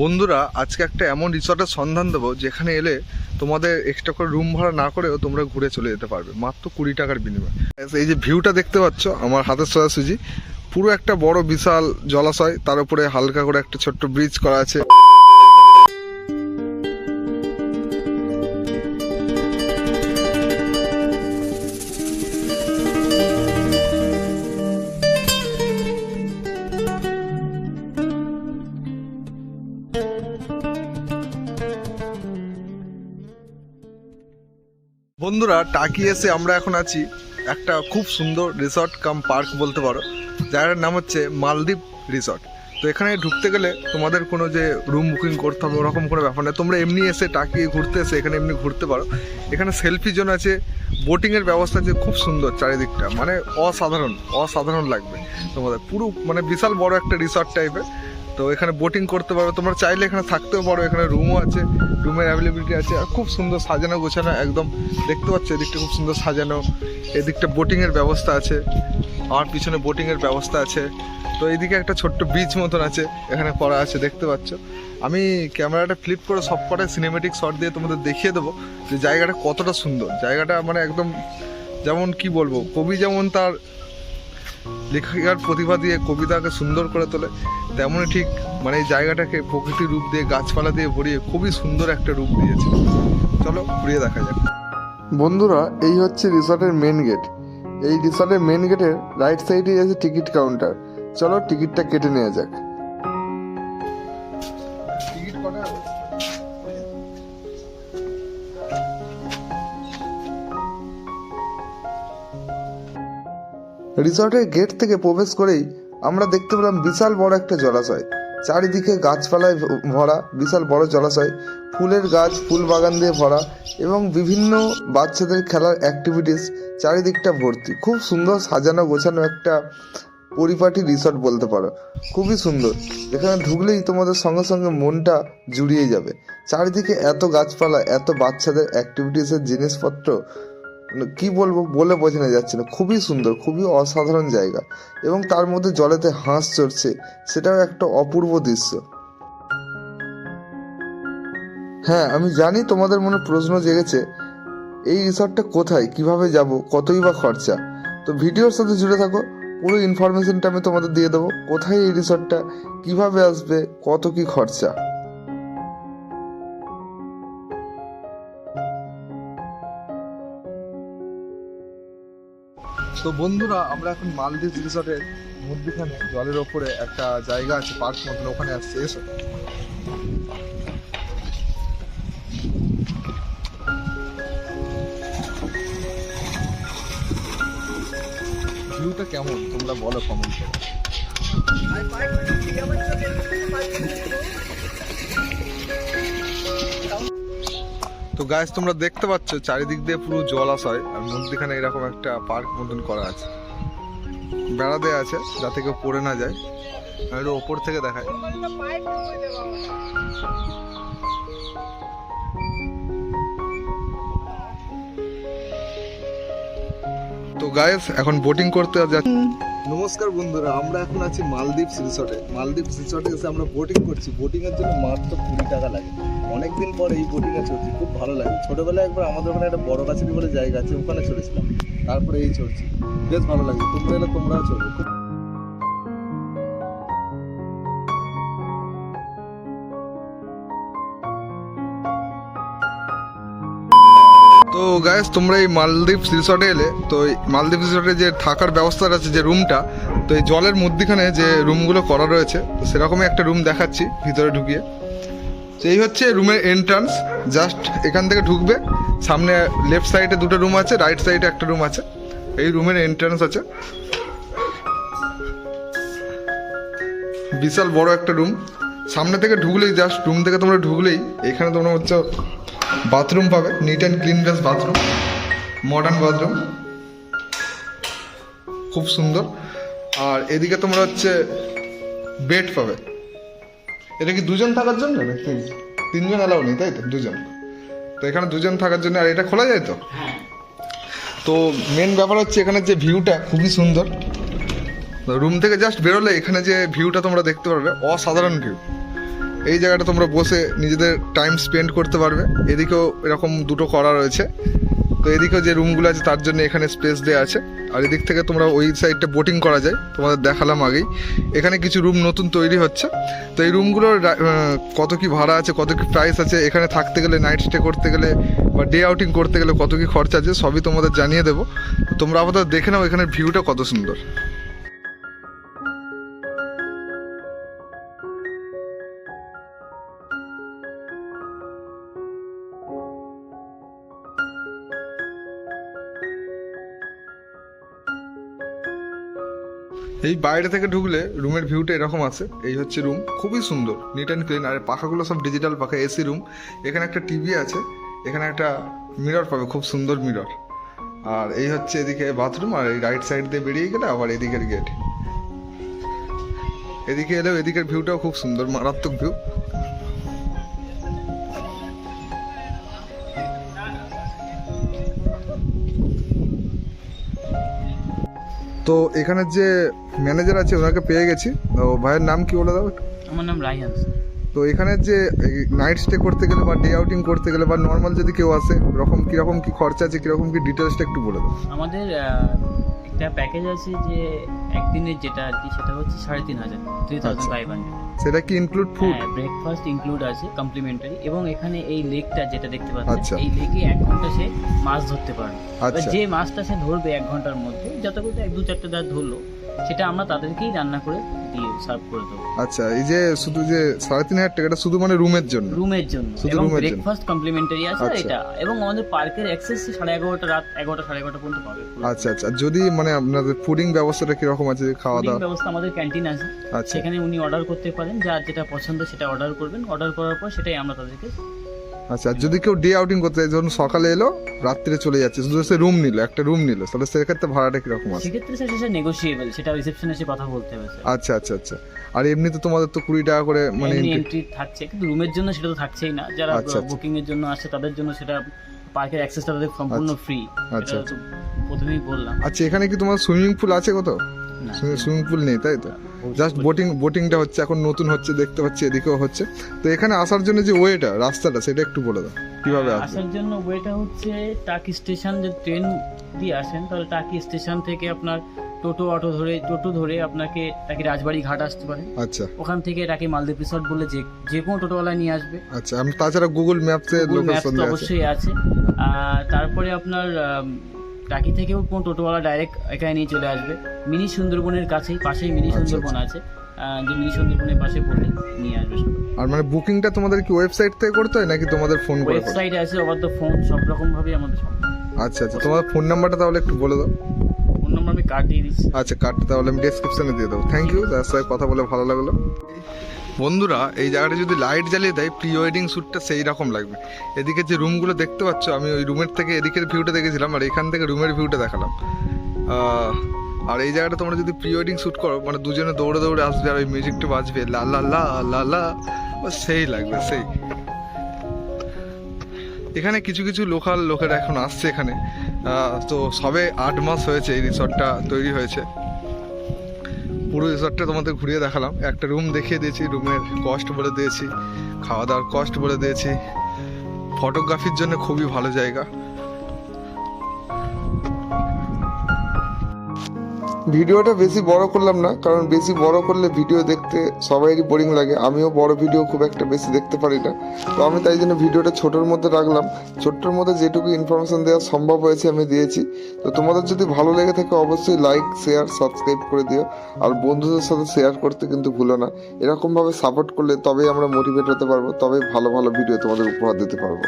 বন্ধুরা, আজকে একটা এমন রিসর্টের সন্ধান দেবো, যেখানে এলে তোমাদের এক্সট্রা করে রুম ভাড়া না করেও তোমরা ঘুরে চলে যেতে পারবে, মাত্র কুড়ি টাকার বিনিময়ে। এই যে ভিউটা দেখতে পাচ্ছ, আমার হাতের সোজাসুজি পুরো একটা বড় বিশাল জলাশয়, তার উপরে হালকা করে একটা ছোট্ট ব্রিজ করা আছে। বন্ধুরা, টাকি এসে আমরা এখন আছি একটা খুব সুন্দর রিসর্ট কাম পার্ক বলতে পারো জায়গাটার নাম হচ্ছে মালদ্বীপ রিসর্ট তো এখানে ঢুকতে গেলে তোমাদের কোনো যে রুম বুকিং করতে হবে, ওরকম কোনো ব্যাপার নেই তোমরা এমনি এসে টাকিয়ে ঘুরতে এসে এখানে এমনি ঘুরতে পারো। এখানে সেলফি জোন আছে বোটিংয়ের ব্যবস্থা আছে, খুব সুন্দর চারিদিকটা। মানে অসাধারণ অসাধারণ লাগবে তোমাদের। পুরো মানে বিশাল বড় একটা রিসর্ট টাইপের তো এখানে বোটিং করতে পারো। তোমরা চাইলে এখানে থাকতেও পারো, এখানে রুমও আছে রুমের অ্যাভেলেবিলিটি আছে। আর খুব সুন্দর সাজানো গোছানো, একদম দেখতে পাচ্ছ এদিকটা খুব সুন্দর সাজানো। এদিকটা বোটিংয়ের ব্যবস্থা আছে, আর পিছনে বোটিংয়ের ব্যবস্থা আছে। তো এইদিকে একটা ছোট্ট বিচ মতন আছে, এখানে করা আছে, দেখতে পাচ্ছ। আমি ক্যামেরাটা ফ্লিপ করে সব কটা সিনেমেটিক শট দিয়ে তোমাদের দেখিয়ে দেবো যে জায়গাটা কতটা সুন্দর। জায়গাটা মানে একদম যেমন কি বলব, কবি যেমন তার লেখিকার প্রতিভা দিয়ে কবিতাকে সুন্দর করে তোলে, তেমনই ঠিক মানে এই জায়গাটাকে প্রকৃতির রূপ দিয়ে, গাছপালা দিয়ে ভরিয়ে খুবই সুন্দর একটা রূপ দিয়েছে। চলো ঘুরিয়ে দেখা যাক। বন্ধুরা, এই হচ্ছে রিসর্টের মেন গেট এই রিসর্টের মেন গেটের রাইট সাইডে আছে টিকিট কাউন্টার চলো টিকিটটা কেটে নেওয়া যাক। টিকিট কটা? রিসর্টের গেট থেকে প্রবেশ করেই আমরা দেখতে পেলাম বিশাল বড় একটা জলাশয়। চারিদিকে গাছপালায় ভরা বিশাল বড় জলাশয়। ফুলের গাছ, ফুল বাগান দিয়ে ভরা এবং বিভিন্ন বাচ্চাদের খেলার অ্যাক্টিভিটিস চারিদিকটা ভর্তি। খুব সুন্দর সাজানো গোছানো একটা পরিপাটি রিসর্ট বলতে পারো। খুবই সুন্দর। এখানে ঢুকলেই তোমাদের সঙ্গে সঙ্গে মনটা জুড়িয়ে যাবে। চারিদিকে এত গাছপালা, এত বাচ্চাদের অ্যাক্টিভিটিসের জিনিসপত্র কি বলব বলে বোঝানো যাচ্ছে না। খুবই সুন্দর, খুবই অসাধারণ জায়গা। এবং তার মধ্যে জলেতে হাঁস চড়ছে, সেটাও একটা অপূর্ব দৃশ্য। হ্যাঁ আমি জানি তোমাদের মনে প্রশ্ন জেগেছে, এই রিসর্টটা কোথায়, কীভাবে যাব, কতই বা খরচা। তো ভিডিওর সাথে জুড়ে থাকো, পুরো ইনফরমেশনটা আমি তোমাদের দিয়ে দেবো, কোথায় এই রিসর্টটা, কীভাবে আসবে, কত কি খরচা। তো বন্ধুরা, আমরা এখন মালদ্বীপ রিসর্টের মধ্যখানে জলের ওপরে একটা জায়গা আছে, পার্ক মতন, ওখানে আসছে, এসো। ভিউটা কেমন? তোমরা বলো কমেন্ট করে। তো গাছ তোমরা দেখতে পাচ্ছ, চারিদিক দিয়ে পুরো জলাশয় আর মধ্যখানে এরকম একটা পার্ক মতন করা আছে। বেড়া দেওয়া আছে, যাতে কেউ পড়ে না যায়। একটু ওপর থেকে দেখায় তো গায়েস এখন বোটিং করতে যাচ্ছি। নমস্কার বন্ধুরা, আমরা এখন আছি মালদ্বীপ রিসর্টে মালদ্বীপ রিসর্টে এসে আমরা বোটিং করছি। বোটিং এর জন্য মাত্র কুড়ি টাকা লাগে। অনেকদিন পর এই বোটিং এ চলছি খুব ভালো লাগে। ছোটবেলায় একবার আমাদের ওখানে একটা বড় গাছের বলে জায়গা আছে, ওখানে চড়েছিলাম। তারপরে এই চলছি বেশ ভালো লাগে। তোমরা এলে তোমরাও চলবে গাইস তোমরা এই মালদ্বীপ রিসর্টে এলে, তো মালদ্বীপ রিসর্টে যে থাকার ব্যবস্থা আছে যে রুমটা তো এই জলের মধ্যখানে যে রুমগুলো করা রয়েছে, তো সেরকমই একটা রুম দেখাচ্ছি ভিতরে ঢুকিয়ে। তো এই হচ্ছে রুমের এন্ট্রান্স জাস্ট এখান থেকে ঢুকবে, সামনে লেফট সাইডে দুটো রুম আছে রাইট সাইডে একটা রুম আছে, এই রুমের এন্ট্রান্স আছে। বিশাল বড় একটা রুম সামনে থেকে ঢুকলেই জাস্ট রুম থেকে তোমরা ঢুকলেই, এখানে তোমরা হচ্ছে বাথরুম পাবে neat and clean glass bathroom modern bathroom খুব সুন্দর। আর এদিকে তোমরা হচ্ছে বেড পাবে। এটা কি দুজন থাকার জন্য নাকি? তিনজন অ্যালাউ নেই তাই তো? দুজন। তো এখানে দুজন থাকার জন্য আর এটা খোলা যায় তো? তো মেন ব্যাপার হচ্ছে এখানে যে ভিউটা খুবই সুন্দর। রুম থেকে জাস্ট বেরোলে এখানে যে ভিউটা তোমরা দেখতে পারবে অসাধারণ ভিউ এই জায়গাটা তোমরা বসে নিজেদের টাইম স্পেন্ড করতে পারবে। এদিকেও এরকম দুটো করা রয়েছে। তো এদিকেও যে রুমগুলো আছে, তার জন্য এখানে স্পেস দেওয়া আছে। আর এদিক থেকে তোমরা ওই সাইডটা বোটিং করা যায়। তোমাদের দেখালাম আগেই। এখানে কিছু রুম নতুন তৈরি হচ্ছে। তো এই রুমগুলোর কত কি ভাড়া আছে, কত কি প্রাইস আছে, এখানে থাকতে গেলে নাইট স্টে করতে গেলে বা ডে আউটিং করতে গেলে কত কি খরচা আছে, সবই তোমাদের জানিয়ে দেবো। তোমরা আপাতত দেখে নাও এখানের ভিউটা কত সুন্দর। এই বাইরে থেকে ঢুকলে রুমের ভিউটা এরকম আছে। এই হচ্ছে রুম। খুবই সুন্দর নিট অ্যান্ড ক্লিন আর পাখাগুলো সব ডিজিটাল পাখা, এসি রুম। এখানে একটা টিভি আছে, এখানে একটা মিরর পাবে, খুব সুন্দর মিরর আর এই হচ্ছে এদিকে বাথরুম আর এই রাইট সাইড দিয়ে বেরিয়ে গেলে আবার এদিকের গেট এদিকে এলেও এদিকের ভিউটাও খুব সুন্দর, মারাত্মক ভিউ তো এখানে যে ম্যানেজার আছে ওনাকে পেয়ে গেছি। তো ভাইয়ের নাম কি বলে দাও আমার নাম রাইহান তো এখানে যে নাইট স্টে করতে গেলে বা ডে আউটিং করতে গেলে বা নর্মাল যদি কেউ আসে রকম কীরকম কি খরচা আছে কীরকম কি ডিটেলসটা একটু বলে দাও। আমাদের একটা প্যাকেজ আছে যে একদিনের যেটা আর কি সেটা হচ্ছে সাড়ে তিন হাজার থ্রি থাউজেন্ড ফাইভ হান্ড্রেড সেটা কি ইনক্লুড ফুড ব্রেকফাস্ট ইনক্লুড আছে কমপ্লিমেন্টারি এবং এখানে এই লেকটা যেটা দেখতে আচ্ছা। পাচ্ছেন এই লেকে এক ঘণ্টা সে মাছ ধরতে পারবে। আচ্ছা। যে মাছটা সে ধরবে এক ঘণ্টার মধ্যে যত করে এক দু চারটে দাঁত ধরলো সেটা আমরা তাদেরকেই রান্না করে দিয়ে সার্ভ করে দেবো। আচ্ছা এই যে শুধু যে সাড়ে তিন হাজার টাকাটা শুধু মানে রুমের জন্য? রুমের জন্য শুধু এবং রুমের জন্য? ব্রেকফাস্ট কমপ্লিমেন্টারি আছে আচ্ছা। এটা এবং আমাদের পার্কের অ্যাক্সেস সাড়ে এগারোটা রাত এগারোটা সাড়ে এগারোটা পর্যন্ত পাবে। আচ্ছা আচ্ছা। যদি মানে আপনাদের ফুডিং ব্যবস্থাটা কীরকম আছে খাওয়া দাওয়া? ব্যবস্থা আমাদের ক্যান্টিন আছে। আচ্ছা। সেখানে উনি অর্ডার করতে পারেন যার যেটা পছন্দ সেটা অর্ডার করবেন। অর্ডার করার পর সেটাই আমরা তাদেরকে আচ্ছা আর যদি কেউ ডে আউটিং করতে যায় ধরুন সকালে এলো রাত্রে চলে যাচ্ছে শুধু সে রুম নিল একটা রুম নিল তাহলে সেক্ষেত্রে ভাড়াটা কীরকম আছে? সেক্ষেত্রে স্যার সেটা নেগোসিয়েবল সেটা রিসেপশনে এসে কথা বলতে হবে স্যার আচ্ছা আচ্ছা আচ্ছা। আর এমনিতে তোমাদের তো কুড়ি টাকা করে মানে এন্ট্রি থাকছে কিন্তু রুমের জন্য সেটা তো থাকছেই না। যারা আচ্ছা, আচ্ছা। বুকিং এর জন্য আসে তাদের জন্য সেটা পার্কের অ্যাক্সেসটা তাদের সম্পূর্ণ ফ্রি আচ্ছা, প্রথমেই বললাম। আচ্ছা এখানে কি তোমার সুইমিং পুল আছে কত না সুইমিং পুল নেই তাই তো? জাস্ট বোটিং বোটিংটা হচ্ছে এখন নতুন হচ্ছে দেখতে পাচ্ছি এদিকেও হচ্ছে। তো এখানে আসার জন্য যে ওয়েটা রাস্তাটা সেটা একটু বলে দাও কীভাবে আসার জন্য ওয়েটা হচ্ছে টাকি স্টেশন যে ট্রেন দিয়ে আসেন তাহলে টাকি স্টেশন থেকে আপনার টোটো অটো ধরে টোটো ধরে আপনাকে টাকি রাজবাড়ি ঘাট আসতে পারে। আচ্ছা। ওখান থেকে টাকি মালদ্বীপ রিসর্ট বলে যে যে কোনো টোটোওয়ালা নিয়ে আসবে। আচ্ছা আমি তাছাড়া গুগল ম্যাপসে লোকেশন অবশ্যই আছে। আর তারপরে আপনার টাকি থেকেও কোনো টোটোওয়ালা ডাইরেক্ট এখানে নিয়ে চলে আসবে। মিনি সুন্দরবনের কাছেই পাশেই মিনি আচ্ছা, সুন্দরবন আছে। আহ, যে মিনি সুন্দরবনের পাশে পড়লে নিয়ে আসবে আর মানে বুকিংটা তোমাদের কি ওয়েবসাইট থেকে করতে হয় নাকি তোমাদের ফোন করে ওয়েবসাইট আছে ওভার দ্য ফোন সব রকম ভাবে আমাদের আচ্ছা আচ্ছা। তোমার ফোন নাম্বারটা তাহলে একটু বলে দাও। ফোন নাম্বার আমি কার্ড দিয়ে দিচ্ছি। আচ্ছা কার্ডটা তাহলে আমি ডেসক্রিপশনে দিয়ে দেবো। থ্যাংক ইউ তার সাথে কথা বলে ভালো লাগল। বন্ধুরা, এই জায়গাটা যদি লাইট জ্বালিয়ে দেয় প্রি ওয়েডিং শ্যুটটা সেই রকম লাগবে। এদিকে যে রুমগুলো দেখতে পাচ্ছ, আমি ওই রুমের থেকে এদিকের ভিউটা দেখেছিলাম, আর এখান থেকে রুমের ভিউটা দেখালাম। আর এই জায়গাটা তোমরা যদি প্রি ওয়েডিং শ্যুট করো মানে দুজনে দৌড়ে দৌড়ে আসবে আর ওই মিউজিকটা বাজবে, লা লা লা লা লা সেই লাগবে, সেই। এখানে কিছু কিছু লোকাল লোকেরা এখন আসছে এখানে। তো সবে আট মাস হয়েছে এই রিসর্টটা তৈরি হয়েছে। পুরো রিসর্টটা তোমাদের ঘুরিয়ে দেখালাম। একটা রুম দেখিয়ে দিয়েছি, রুমের কস্ট বলে দিয়েছি, খাওয়া দাওয়ার কস্ট বলে দিয়েছি। ফটোগ্রাফির জন্য খুবই ভালো জায়গা। ভিডিওটা বেশি বড় করলাম না, কারণ বেশি বড় করলে ভিডিও দেখতে সবাইরই বোরিং লাগে। আমিও বড় ভিডিও খুব একটা বেশি দেখতে পারি না। তো আমি তাই জন্য ভিডিওটা ছোটোর মধ্যে রাখলাম। ছোট্টর মধ্যে যেটুকু ইনফরমেশান দেওয়া সম্ভব হয়েছে আমি দিয়েছি। তো তোমাদের যদি ভালো লেগে থাকে অবশ্যই লাইক শেয়ার সাবস্ক্রাইব করে দিও। আর বন্ধুদের সাথে শেয়ার করতে কিন্তু ভুলো না। এরকমভাবে সাপোর্ট করলে তবেই আমরা মোটিভেট হতে পারব, তবেই ভালো ভালো ভিডিও তোমাদের উপহার দিতে পারব।